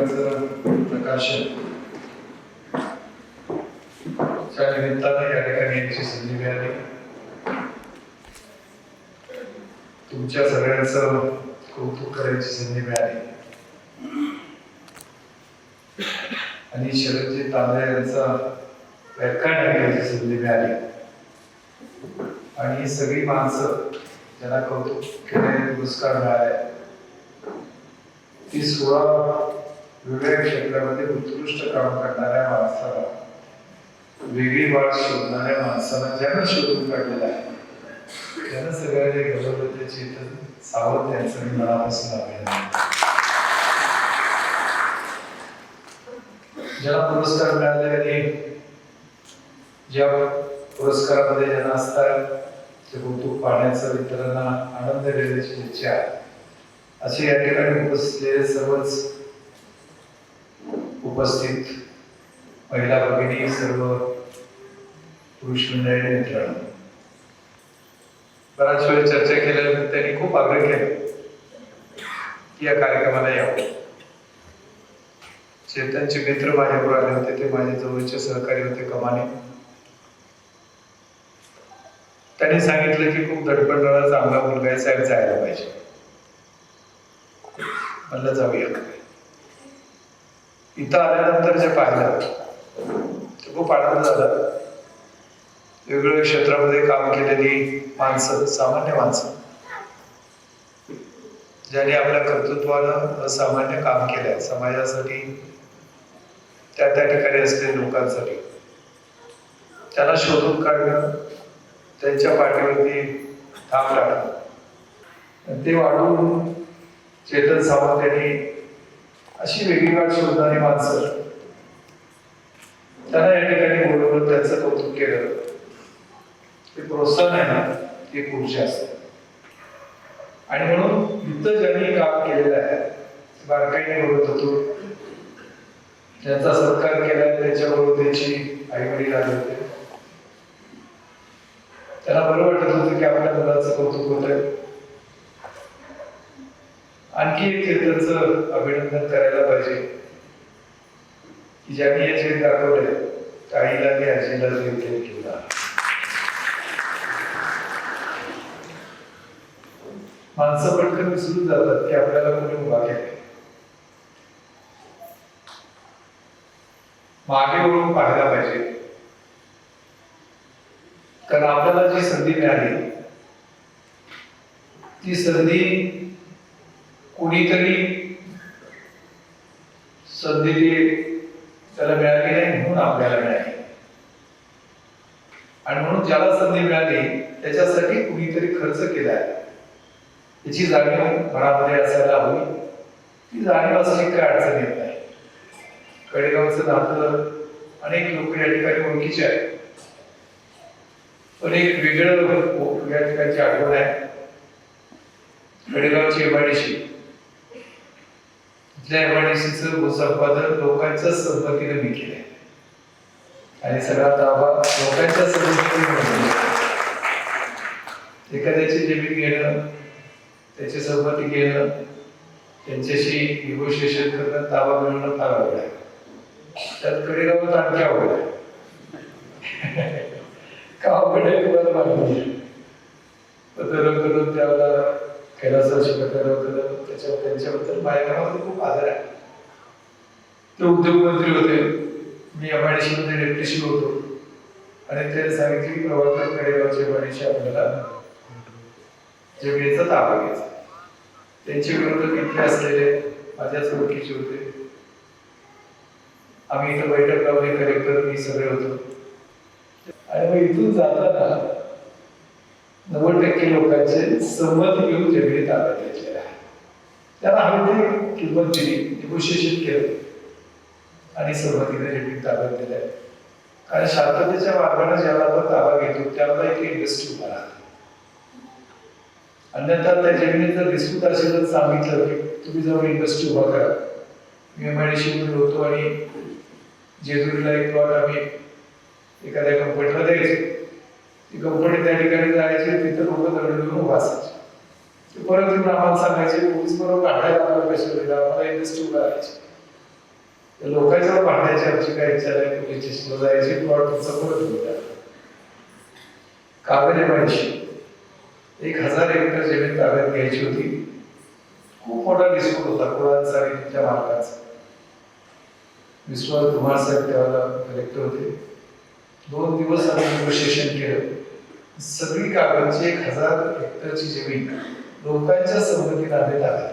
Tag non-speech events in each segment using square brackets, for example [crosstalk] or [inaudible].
पुस्तकाचं प्रकाशन त्या निमित्तानं या ठिकाणी याची संधी मिळाली. तुमच्या सगळ्यांचं कौतुक करायची संधी मिळाली. आणि शरदजी तांदळे यांचा व्याख्यान ऐकण्याची संधी मिळाली. आणि सगळी माणसं ज्यांना कौतुक केल्याने पुरस्कार मिळाले. ती सोळा वेगवेगळ्या क्षेत्रामध्ये उत्कृष्ट काम करणाऱ्या माणसाला वेगळी वाट शोधणाऱ्या माणसाला ज्यांना शोधून काढलेलं आहे. त्यांना सगळ्यांनी गौरवलं त्याची इथं सावध यांचं मी मनापासून अभिनंदन ज्यांना पुरस्कार मिळाले आणि ज्या पुरस्कारामध्ये ज्यांना असतात ते कौतुक पाहण्याचं इतरांना आनंद देण्याची इच्छा अशी या ठिकाणी उपस्थितलेले सर्वच उपस्थित महिला भगिनी सर्व पुरुष मंडळी मित्रांनो. बराच वेळ चर्चा केल्यानंतर त्यांनी खूप आग्रह केला की या कार्यक्रमाला यावं चेतनचे मित्र माझ्याबरोबर आले होते ते माझ्या जवळचे सहकारी होते कमाने. त्यांनी सांगितलं की खूप दडपणाला चांगला मुलगा आहे साहेब जायला पाहिजे. म्हणलं जाऊया. इथं आल्यानंतर जे पाहिलं ते खूप आनंद झाला. वेगवेगळ्या क्षेत्रामध्ये काम केलेली माणसं सामान्य माणसं ज्यांनी आपल्या कर्तृत्वानं असामान्य काम केलंय समाजासाठी त्या त्या ठिकाणी असलेल्या लोकांसाठी. त्यांना शोधून काढणं त्यांच्या पाठीवरती थांब टाकणं ते वाढून चेतन सावंत यांनी अशी वेगळी वाट शोधणारी माणसं. त्यांना या ठिकाणी बोलवलं त्यांचं कौतुक केलं. ते प्रोत्साहन आहे ना ते ऊर्जा असते. आणि म्हणून इथं ज्यांनी काम केलेलं आहे बारकाईने बोलत होतो त्यांचा सत्कार केला त्याच्याबरोबर त्याची आई वडील आले होते. त्यांना बरं वाटत होतं की आपल्या मुलाचं कौतुक होत आहे आणखी एक चेतनचं अभिनंदन करायला पाहिजे. की ज्यांनी हे जे दाखवले आईला आणि आजीला ते केला. माणसं पटकन विसरून जातात की आपल्याला कोणी उभा केले. मागे वळून पाहायला पाहिजे. कारण आपल्याला जी संधी मिळाली ती संधी कुणीतरी संधी त्याला मिळाली नाही म्हणून आपल्याला मिळाली. आणि म्हणून ज्याला संधी मिळाली त्याच्यासाठी कुणीतरी खर्च केलाय त्याची जाणीव मनामध्ये असायला हवी. ती जाणीव असली काय अडचण येत नाही. कडेगावचं नातं अनेक लोक या ठिकाणी ओळखीचे आहेत पण एक वेगळं या ठिकाणची आठवण आहे. कडेगावची एमआयडीशी इथल्या संपादन लोकांच्या संमतीने मी केलंय. आणि सगळा ताबा लोकांच्या संमतीने एखाद्याची जमीन घेणं त्याची संमती घेणं त्यांच्याशी निगोशिएशन करणं ताबा मिळवणं फार आवड आहे. त्यात कडेगावात आणखी आवड आहे. [laughs] का आवड आहे? तुम्हाला माहिती करून त्याला कैलासाची पत्र करून त्याच्या त्यांच्याबद्दल माझ्या घरामध्ये खूप आदर आहे. ते उद्योगमंत्री होते. मी एमआयडीसी मध्ये डेप्युटी होतो. आणि ते सांगितले की प्रवर्तक कडेगावची एमआयडीसी आपल्याला जमिनीचा ताबा घ्यायचा त्यांचे विरोधक किती असलेले माझ्याच ओळखीचे होते. आम्ही इथं बैठक लावली. कलेक्टर मी सगळे होतो. आणि मग इथून जाताना नव्वद टक्के लोकांचे सहमत घेऊन जमिनी ताब्यात घेतलेले आहे त्यांना आम्ही ते किंमत दिली निगोशिएशन केलं. आणि सहमतीने जमिनी ताब्यात दिल्या कारण शांततेच्या मार्गाने ज्याला आपण ताबा घेतो त्याला एक इंडस्ट्री उभा राहते. अन्यथा त्या जमिनीत जर डिस्प्यूट असेल तर सांगितलं की तुम्ही जाऊन इंडस्ट्री उभा करा. मी एमआयडीसी बोललो होतो आणि जेजुरीला एक प्लॉट आम्ही एखाद्या कंपनीला द्यायचो कंपनी त्या ठिकाणी जायचे तिथं लोक दगड घेऊन वाचायचे. ते परत येऊन आम्हाला सांगायचे पोलीस बरोबर काढायला आपल्याला पैसे दिला आम्हाला इंडस्ट्री उभारायची लोकांच्या पाहण्याची आमची काय इच्छा नाही पोलीस स्टेशनला जायची प्लॉट तुमचा परत होता कागद पाहिजे एक हजार एकर जमीन ताब्यात घ्यायची होती. खूप मोठा डिस्प्यूट होता कुळांचा आणि तुमच्या मालकाचा. विश्वास कुमार साहेब त्यावेळेला कलेक्टर होते. दोन दिवस आम्ही निगोशिएशन केलं. सगळी कागदची एक हजार हेक्टरची जमीन लोकांच्या सवलती आम्ही ताब्यात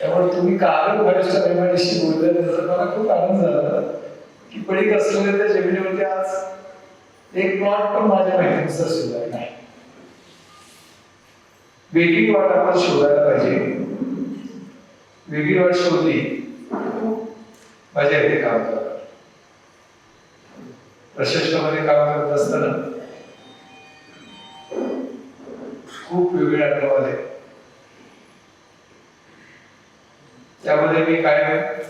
त्यामुळे तुम्ही कागद भरायच्या प्रेमाशी बोलल्यानंतर मला खूप आनंद झाला. की पडीक असलेल्या त्या जमिनीवरती आज एक प्लॉट पण माझ्या माहितीनुसार शिल्लक नाही. वेगळी वाट आपण शोधायला पाहिजे. वेगळी वाट शोधली माझ्या इथे काम करायला प्रशासनामध्ये काम करत असताना खूप वेगळे अनुभव आले त्यामध्ये मी काय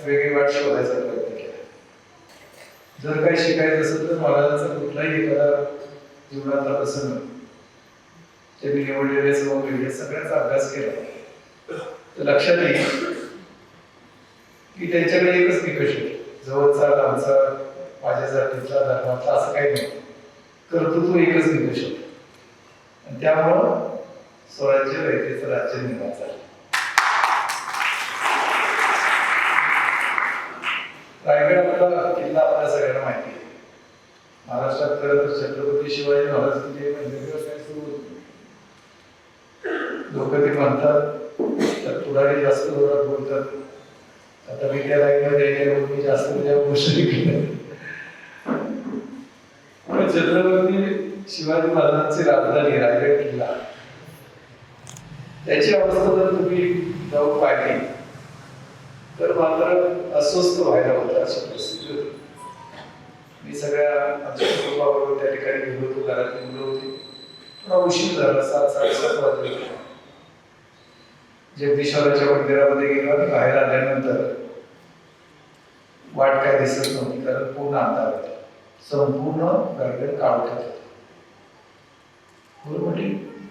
वेगळी वाट शोधायचा प्रयत्न केला. जर काही शिकायचं असेल तर महाराजांचा कुठलाही एखादा जीवनातला प्रसंग ते मी निवडलेले समोर लिहिले सगळ्याचा अभ्यास केला. तर लक्षात येईल की त्यांच्याकडे एकच निकष आहे. जवळचा लांबचा माझ्या जातीतला धर्मातला असं काही नाही. कर्तृत्व एकच निकष होते आणि त्यामुळं स्वराज्य रयतेचं राज्य निर्माण झालं. रायगड आपला किल्ला आपल्या सगळ्यांना माहिती आहे. महाराष्ट्रात खरं तर छत्रपती शिवाजी महाराज किल्ले म्हणजे काय सुरू होतं. लोक ते म्हणतात तर पुढारी जास्त जोरात बोलतात. आता मी त्या लाईनमध्ये यायच्यावर मी जास्त त्या गोष्टी केल्या पण छत्रपती शिवाजी महाराजांची राजधानी रायगड किल्ला त्याची अवस्था जर तुम्ही जाऊन पाहिली. तर मात्र अस्वस्थ व्हायला होतं अशी परिस्थिती होती मी सगळ्या आमच्या कुटुंबाबरोबर त्या ठिकाणी गेलो होतो घरातली मुलं होती. थोडा उशीर झाला सात साडेसात वाजले. जगदीश्वराच्या मंदिरामध्ये गेलो आणि बाहेर आल्यानंतर वाट काय दिसत नव्हती कारण पूर्ण अंधार होता. संपूर्ण गार्डन काळोखात होतं. बरोबर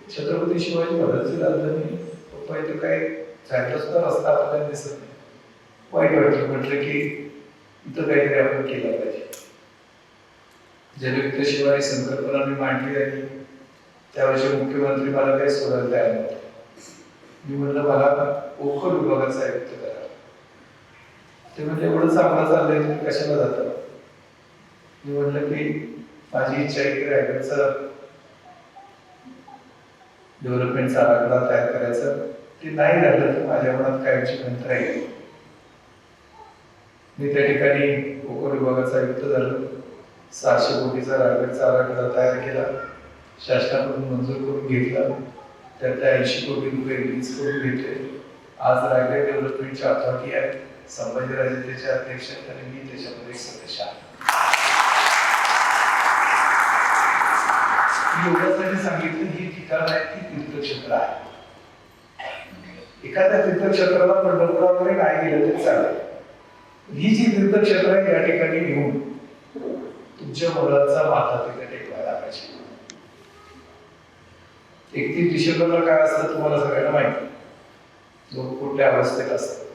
छत्रपती शिवाजी महाराजची राजधानी. पप्पा इथे काय जायचं तर रस्ता आपल्याला दिसत नाही. वाईट वाटलं म्हटलं की इथं काहीतरी आपण केलं पाहिजे. जनयुक्त शिवाय संकल्पना मी मांडली आहे त्यावर्षी मुख्यमंत्री मला काही सोडायला तयार नव्हते मी म्हणलं मला पोखर विभागाचा आयुक्त करा ते म्हणजे एवढं चांगलं चाललंय तुम्ही कशाला जाता? मी म्हणलं की माझी इच्छा आहे की रायगडचा डेव्हलपमेंटचा आराखडा तयार करायचं. ते नाही झालं तर माझ्या मनात कायमची खंत राहील मी त्या ठिकाणी कोकण विभागाचा आयुक्त झालो. सहाशे कोटीचा रायगडचा आराखडा तयार केला. शासनाकडून मंजूर करून घेतला. त्यातल्या ऐंशी कोटी रुपये रिलीज करून घेतले. आज रायगड डेव्हलपमेंटच्या अथॉरिटी आहे संभाजीराजे त्याचे अध्यक्ष आणि मी त्याच्यामध्ये सदस्य आहे. योगासाठी एवढ्यासाठी सांगितलं ही ठिकाण आहे ती तीर्थक्षेत्र आहे एखाद्या तीर्थक्षेत्राला पंढरपुरामध्ये नाही गेलं तरी चालेल. ही जी तीर्थक्षेत्र आहे या ठिकाणी घेऊन तुमच्या मुलाचा माथा तिथे टेकवायला पाहिजे. एकतीस डिसेंबरला काय असतं तुम्हाला सगळ्यांना माहिती? लोक कुठल्या अवस्थेत असतात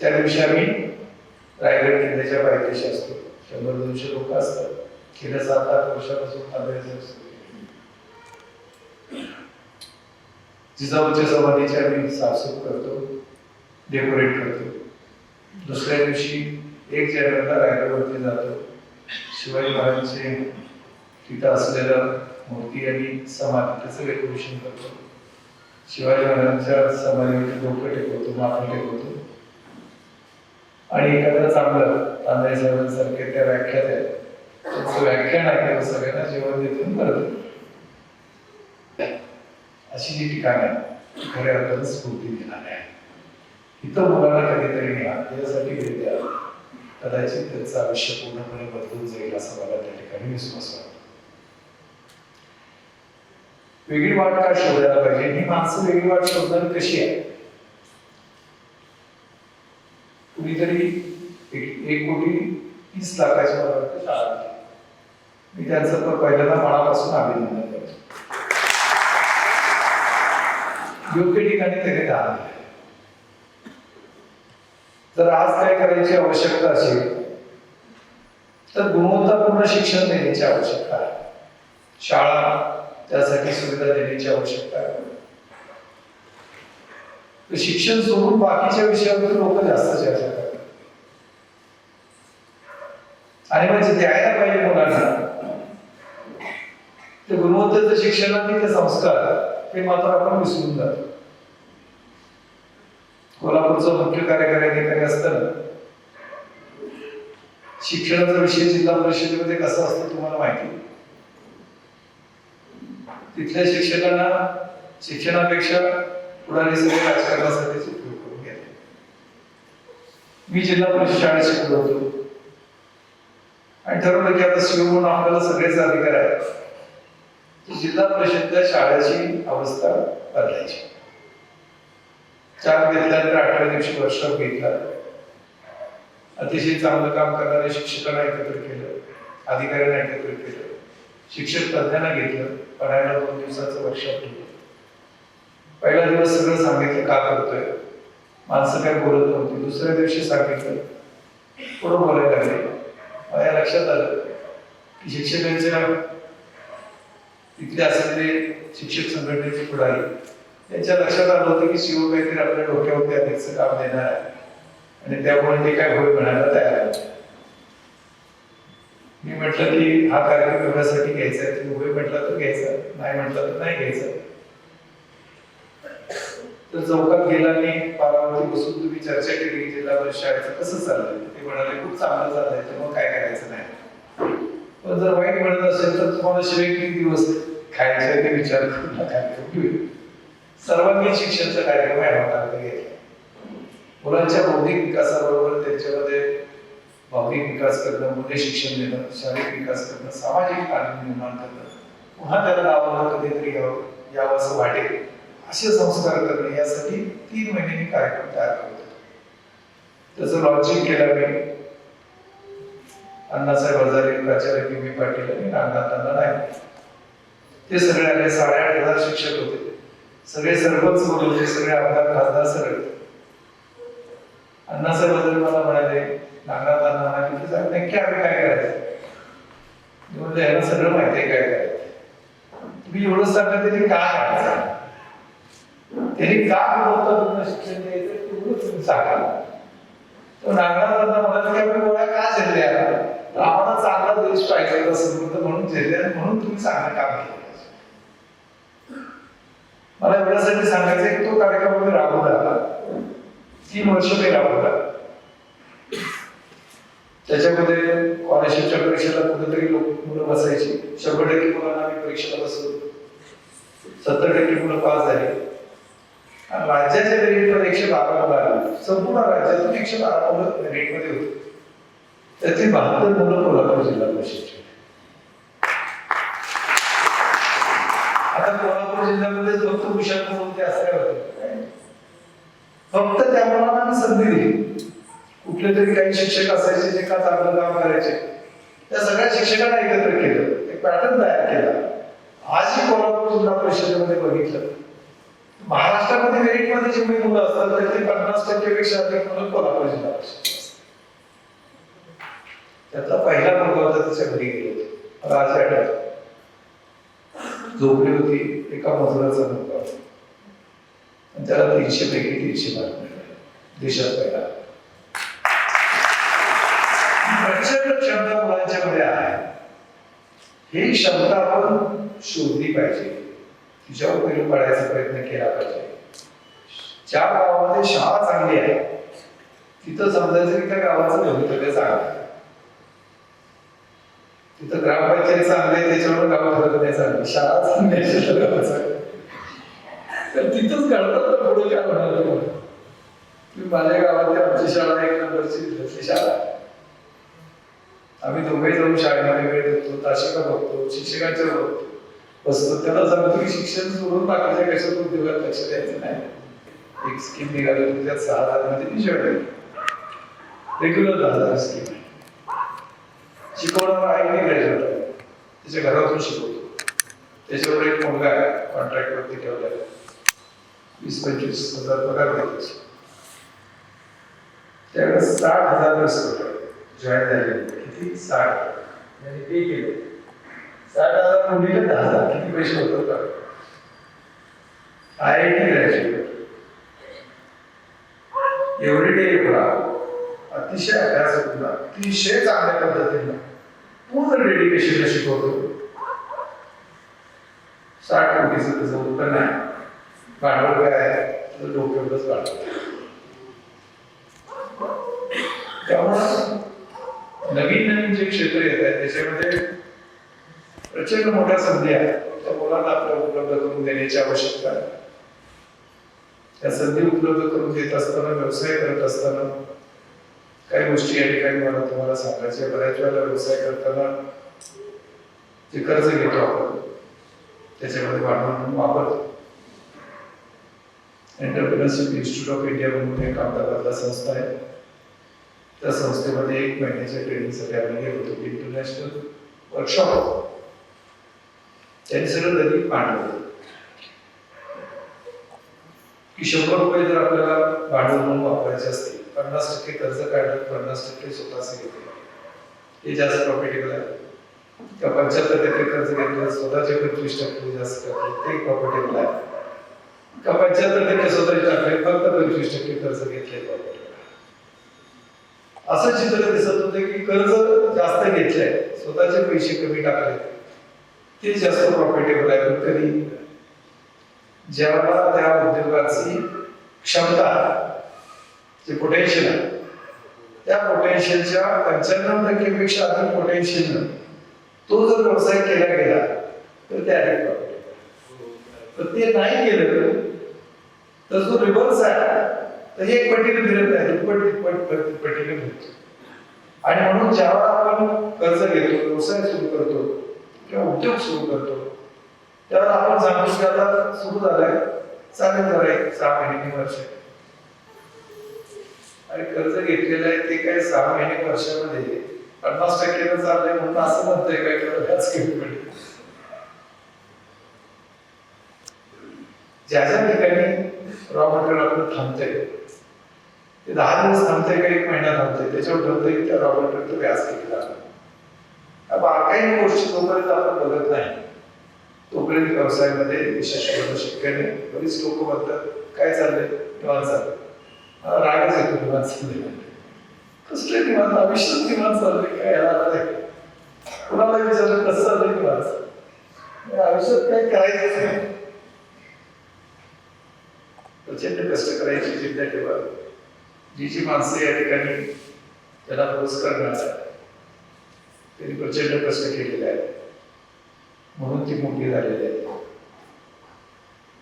त्या दिवशी आम्ही रायगड किल्ल्याच्या पायथ्याशी असतो. शंभर दोनशे लोक असतात. किल्ल्याचा आता वर्षापासून ताब्याचे असतो जिजाऊच्या समाधीची आम्ही साफसूफ करतो डेकोरेट करतो. दुसऱ्या दिवशी एक जानेवारीला रायगडवरती जातो. शिवाजी महाराजांचे तिथं असलेलं मूर्ती आणि समाधी त्याचं डेकोरेशन करतो. शिवाजी महाराजांच्या समाधीवरती डोकं टेकवतो माथा टेकवतो. आणि एखादं चांगलं तांदळी साहेबांसारखे त्या व्याख्यात आहेत त्याचं व्याख्यान ऐकलं सगळ्यांना जेवण देतो करतो अशी जी ठिकाणं आहेत खऱ्या अर्थानं स्फूर्ती देणारी आहे इथं मुलांना कधीतरी न्या यासाठी भेट कदाचित त्यांचं आयुष्य पूर्णपणे बदलून जाईल असं मला त्या ठिकाणी विश्वास वाटतो. वेगळी वाट का शोधायला पाहिजे? ही माणसं वेगळी वाट शोधणार कशी आहे कुणीतरी एक एक कोटी तीस लाखाची मला वाटतं शाळा मी त्यांचं पण पहिल्यांदा मनापासून अभिनंदन करतो. योग्य ठिकाणी त्याने दान तर आज काय करायची आवश्यकता असेल तर गुणवत्तापूर्ण शिक्षण देण्याची आवश्यकता आहे. शाळा त्यासाठी सुविधा देण्याची आवश्यकता आहे. शिक्षण सोडून बाकीच्या विषयावर लोक जास्त चर्चा करतात. आणि म्हणजे द्यायला पाहिजे मुलांना ते गुणवत्तेचं शिक्षण आणि ते संस्कार हे मात्र आपण विसरून जातो. कोल्हापूरचं मुख्य कार्यकारी अधिकारी असताना शिक्षणाचा विषय जिल्हा परिषदेमध्ये कसा असतो तुम्हाला माहिती तिथल्या शिक्षकांना शिक्षणापेक्षा पुढारी सगळे राजकारणासाठी उपयोग करून घेतले. मी जिल्हा परिषद शाळेत शिकलो होतो. आणि ठरवलं की आता शिव म्हणून आपल्याला सगळेच अधिकार आहेत. जिल्हा परिषदच्या शाळेची अवस्था बदलायची. चार घेतल्यानंतर आठव्या दिवशी वर्कशॉप घेतला. अतिशय चांगलं काम करणाऱ्या शिक्षकांना एकत्र केलं अधिकाऱ्यांना एकत्र केलं शिक्षक तज्ञांना घेतलं पढायला दोन दिवसाचं वर्कशॉप घेतलं. पहिला दिवस सगळं सांगितलं का करतोय? माणसं काय बोलत नव्हती. दुसऱ्या दिवशी सांगितलं पुढं बोलायला लागले? माझ्या लक्षात आलं की शिक्षकांच्या तिथले असलेले शिक्षक संघटनेचे पुढारी त्यांच्या लक्षात आलं होतं की शिव काहीतरी आपल्या डोक्यावरती अधिकचं काम देणार आहे. आणि त्यामुळे ते काय होय म्हणायला तयार आहे मी म्हटलं की हा कार्यक्रम एवढ्यासाठी घ्यायचा आहे तुम्ही होय म्हटला तर घ्यायचा नाही म्हटलं तर नाही घ्यायचा. तर चौकात गेला मी पारावरती बसून तुम्ही चर्चा केली जिल्हा परिषद शाळेचं कसं चाललंय? ते म्हणाले खूप चांगलं चाललंय तर मग काय करायचं नाही. पण जर वाईट म्हणत असेल तर तुम्हाला शिवाय किती दिवस खायचे ते विचार करून नका सर्वांगीण शिक्षणचा कार्यक्रम आहे घेतला. मुलांच्या बौद्धिक विकासाबरोबर त्यांच्यामध्ये भौतिक विकास करणं मुले शिक्षण देणं शारीरिक विकास करणं सामाजिक ताण निर्माण करणं पुन्हा त्याला गावाला कधीतरी यावं यावं असं वाटेल असे संस्कार करणे यासाठी तीन महिने मी कार्यक्रम तयार करतो. त्याचं लॉन्चिंग केलं मी अण्णासाहेब हजारे प्राचार्य पी बी पाटील आणि नागनाथांना नाही ते सगळे आले साडेआठ हजार शिक्षक होते. सगळे सरपंच होते म्हणजे सगळे आमदार खासदार सगळे. अण्णासाहेब हजारे मला म्हणाले नागनाथांना म्हणाले म्हणा की साहेब नक्की आम्ही काय करायचं? म्हणजे यांना सगळं माहिती आहे काय करायचं. तुम्ही एवढं सांगा तरी का करायचं त्यांनी का गुणवत्तापूर्ण शिक्षण द्यायचं? तेवढं तुम्ही सांगा. तो नागनाथांना म्हणाले की आम्ही गोळ्या का झेलल्या तर आम्हाला चांगला देश पाहिजे असेल समृद्ध म्हणून झेलल्या म्हणून तुम्ही चांगलं काम केलं मला एवढ्यासाठी सांगायचं की तो कार्यक्रम आम्ही राबवला तीन वर्ष मी राबवला. त्याच्यामध्ये कॉलेजच्या परीक्षेला कुठेतरी लोक मुलं बसायची. शंभर टक्के मुलांना आम्ही परीक्षेला बसलो सत्तर टक्के मुलं पास झाले. राज्याच्या रेटमध्ये एकशे बारा मुलं आले. संपूर्ण राज्यातून एकशे बारा मुलं रेटमध्ये होती. त्यातली बहात्तर मुलं कोल्हापूर जिल्हा परिषदची आता कोल्हापूर जिल्ह्यामध्ये फक्त हुशार असं काय होतं फक्त त्या मुलांना संधी दिली. कुठले तरी काही शिक्षक असायचे जे का चांगलं काम करायचे. त्या सगळ्या शिक्षकांना एकत्र केलं. एक पॅटर्न तयार केला. आजही कोल्हापूर जिल्हा परिषदेमध्ये बघितलं. महाराष्ट्रामध्ये मेरिटमध्ये जेवढी मुलं असतात त्यातली पन्नास टक्केपेक्षा अधिक मुलं कोल्हापूर जिल्हा परिषद त्यातला पहिला मुलगा होता त्याच्या घरी गेलो मला राज आठवत झोपडी होती एका मजुराचा मुलगा. आणि त्याला तीनशे पैकी तीनशे मार्क मिळाले. देशात पहिला. प्रचंड क्षमता मुलांच्या मध्ये आहे. ही क्षमता आपण शोधली पाहिजे. तिच्यावर पेरू पाडायचा प्रयत्न केला पाहिजे. ज्या गावामध्ये शाळा चांगली आहे तिथं समजायचं की त्या गावाचं भवितव्य चांगलं आहे. तिथं ग्रामपंचायत चांगली आहे त्याच्यावर गाव ठरत नाही चांगली शाळा चांगली आहे तर तिथंच घडतात तर पुढे काय होणार तुम्ही माझ्या गावातली आमची शाळा एक नंबरची जिल्ह्यातली शाळा आम्ही दोघे जाऊन शाळेमध्ये वेळ देतो ताशिका बघतो शिक्षकांच्या बघतो. बसतो त्याला सांगतो की शिक्षण सोडून बाकीच्या कशा उद्योगात लक्ष द्यायचं नाही. एक स्कीम निघाली त्यात सहा हजारमध्ये रेग्युलर दहा हजार स्कीम आहे शिकवणारा आईने ग्रॅज्युएट आहे त्याच्या घरातून शिकवतो. त्याच्यावर एक मुलगा आहे कॉन्ट्रॅक्ट वरती ठेवलेला आहे. वीस पंचवीस हजार पगार द्यायचे त्यावेळेस साठ हजार स्कूटर जॉईन झाले किती? साठ त्याने पे केलं. साठ हजार मुलीला दहा हजार. किती पैसे होतो का I I T graduate everyday एवढा अतिशय अभ्यास होता अतिशय चांगल्या पद्धतीनं. पूर्ण डेडिकेशनला शिकवतो साठ कोटीचं त्याचं उत्पन्न आहे भांडवल काय आहे? डोक्यातच लोक भांडवल. त्यामुळं नवीन नवीन जे क्षेत्र येत आहे त्याच्यामध्ये प्रचंड मोठ्या संधी आहेत. त्या मुलांना आपल्याला उपलब्ध करून देण्याची आवश्यकता आहे. त्या संधी उपलब्ध करून देत असताना व्यवसाय करत असताना काही गोष्टी या ठिकाणी मला तुम्हाला सांगायच्या आहे. बऱ्याच वेळेला व्यवसाय करताना जे कर्ज घेतो आपण त्याच्यामध्ये भांडवल म्हणून वापरतो एंटरप्रिनरशिप इन्स्टिट्यूट ऑफ इंडिया म्हणून एक अहमदाबादला संस्था आहे. त्या संस्थेमध्ये एक महिन्याच्या ट्रेनिंगसाठी आम्ही घेत होतो. इंटरनॅशनल वर्कशॉप त्यांनी सगळं गणित मांडलं की शंभर रुपये जर आपल्याला भांडवल म्हणून वापरायचे असतील पन्नास टक्के कर्ज काढलं पन्नास टक्के स्वतःच घेतले. हे जास्त प्रॉफिटेबल आहे. किंवा पंच्याहत्तर टक्के कर्ज घेतलं स्वतःचे पंचवीस टक्के जास्त टाकले ते प्रॉफिटेबल आहे. का पंच्याहत्तर टक्के स्वतःचे टाकले फक्त पंचवीस टक्के कर्ज घेतले प्रॉफिटेबल असं चित्र दिसत होते की कर्ज जास्त घेतलंय स्वतःचे पैसे कमी टाकले ते जास्त प्रॉफिटेबल आहे. पण कधी जेव्हा त्या उद्योगाची क्षमता जे पोटेन्शियल आहे. त्या पोटेन्शियलच्या पंच्याण्णव टक्केपेक्षा अधिक पोटेन्शियल तो जर व्यवसाय केला गेला तर ते अधिक profitable. ते नाही केलं तर जो रिव्हर्स आहे तर हे एक पटीने फिरत नाही दुप्पट तिप्पट पटीने फिरतो आणि म्हणून ज्यावर आपण कर्ज घेतो व्यवसाय सुरू करतो किंवा उद्योग सुरू करतो त्यावर आपण सांगतो की आता सुरू झालाय. चालेल झालंय सहा महिने वर्ष. आणि कर्ज घेतलेलं आहे ते काय सहा महिने वर्षामध्ये. पन्नास टक्क्यानं चाललंय म्हणून असं म्हणतंय काय किंवा व्याज कमी पडेल ज्या ज्या ठिकाणी रॉ मटेरियल आपलं थांबतंय ते दहा दिवस थांबतंय का एक महिना थांबतंय? त्याच्यावर ठरतंय की त्या रॉ मटेरियलचं व्याज किती लागलं? या बारकाई गोष्टी जोपर्यंत आपण बघत नाही. तोपर्यंत व्यवसायामध्ये विशेष होणं शक्य नाही. बरीच लोक म्हणतात काय चाललंय? निवांत चाललंय. रागच येतो निवांत चाललंय कसले निवांत? आयुष्यात निवांत चाललंय काय याला नाही कुणाला विचारलं? कसं चाललंय निवांत? आयुष्यात काही करायचंच नाही. प्रचंड कष्ट करायची चिंता ठेवा जी जी माणसं या ठिकाणी त्याला पुरस्कार मिळाला. त्यांनी प्रचंड कष्ट केलेले आहेत. म्हणून ती मोठी झालेली आहे.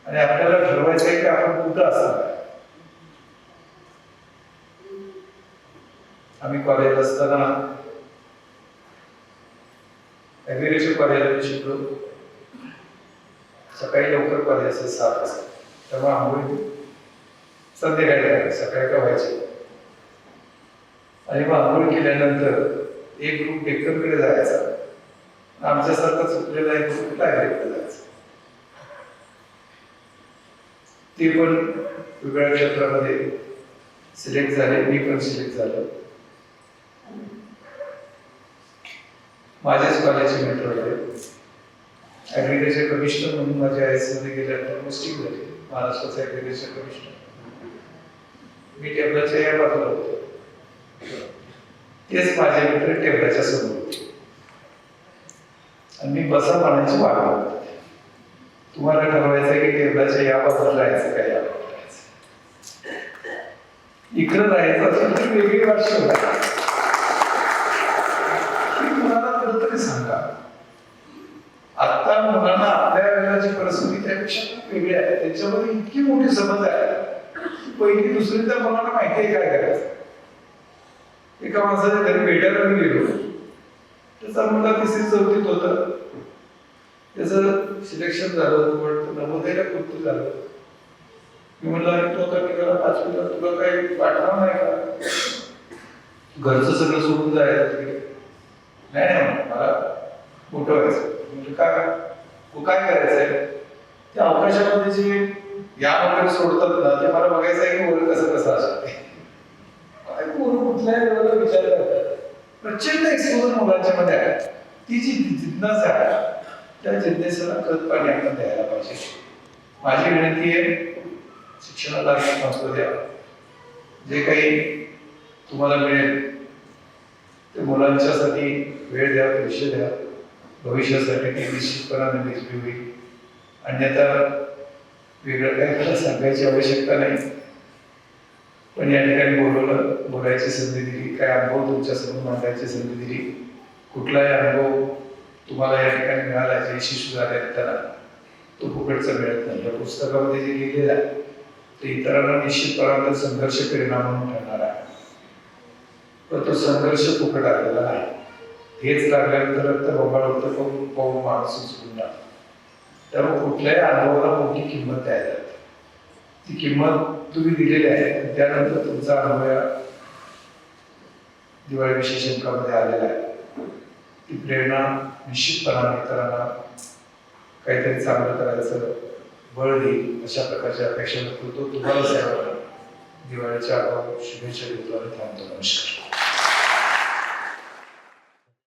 आणि आपल्याला ठरवायचं आहे की आपण कुठं असणार? आम्ही कॉलेज असताना ॲग्रिकल्चर कॉलेजमध्ये शिकलो. सकाळी लवकर कॉलेज असेल सात वाजता. तेव्हा आंघोळी संध्याकाळी सकाळी का व्हायची आणि मग आंघोळ केल्यानंतर एक ग्रुप डेक्कनकडे जायचा. आमच्यासारखा चुकलेला एक ग्रुप लायब्ररीकडे जायचा. ते पण वेगळ्या क्षेत्रामध्ये सिलेक्ट झाले मी पण सिलेक्ट झालो. माझ्याच कॉलेजचे मित्र होते. ॲग्रिकल्चर कमिशनर म्हणून माझ्या आय एसमध्ये गेल्यानंतर पोस्टिंग झाली महाराष्ट्राचे ॲग्रिकल्चर कमिशनर मी टेबलाच्या या बाजूला होतो. तेच माझे मित्र टेबलाच्या समोर होते. आणि मी बसा म्हणायची वाट बघत तुम्हाला ठरवायचं की टेबलाच्या या बाजूला राहायचं का या इकडं राहायचं असेल तर वेगळी भाषा होता मुलांना कुठंतरी सांगा आता मुलांना आपल्या वेळेची परिस्थिती त्यापेक्षा खूप वेगळे आहे त्याच्यामध्ये इतकी मोठी समज आहे. पहिली दुसरी तर मुलांना माहिती आहे काय करायचं. एका माणसाच्या घरी भेटायला मी गेलो. त्याचा मुलगा तिसरी चौथीत होता. त्याचं सिलेक्शन झालं होतं वाटतं नवोदयला पूर्ती झालं. मी म्हणलं अरे तो आता निघाला पाचवीला तुला काही पाठवा नाही का? घरचं सगळं सोडून जायचं तिकडे. नाही नाही मला मोठं व्हायचं. म्हणजे काय तू काय करायचंय? त्या अवकाशामध्ये जे या वगैरे सोडतात ना ते मला बघायचं आहे की वर कसं कसं असतं काय कुठल्याही लेवलला विचार करतात. प्रचंड एक्सपोजर मुलांच्या मध्ये आहे. ती जी जिज्ञास आहे त्या जिज्ञासेला खत पाणी आपण द्यायला पाहिजे. माझी विनंती आहे शिक्षणाला महत्त्व द्या जे काही तुम्हाला मिळेल ते मुलांच्यासाठी वेळ द्या पैसे द्या. भविष्यासाठी ते निश्चितपणाने निष्ठी होईल अन्यथा वेगळं काही मला सांगायची आवश्यकता नाही. पण या ठिकाणी बोलवलं बोलायची संधी दिली. काय अनुभव तुमच्यासमोर मांडायची संधी दिली. कुठलाही अनुभव तुम्हाला या ठिकाणी मिळाला जे यशस्वी झाले आहेत त्याला तो फुकटचा मिळत नाही. या पुस्तकामध्ये जे लिहिलेलं आहे ते इतरांना निश्चितपणाने संघर्ष परिणाम म्हणून ठरणार आहे. पण तो संघर्ष फुकट आलेला नाही हेच लागल्यानंतर रक्त बोबाळ होतं तो पाहून माणूस चुकून जातो त्यामुळे कुठल्याही अनुभवाला मोठी किंमत द्यायला लागते. ती किंमत तुम्ही दिलेली आहे त्यानंतर तुमचा अनुभव या दिवाळी विशेष अंकामध्ये आलेला आहे. ती प्रेरणा निश्चितपणाने इतरांना काहीतरी चांगलं करायचं बळ देईल अशा प्रकारच्या अपेक्षा करतो. तुम्हाला सर्वांना दिवाळीच्या अभाव शुभेच्छा देतो आणि थांबतो नमस्कार.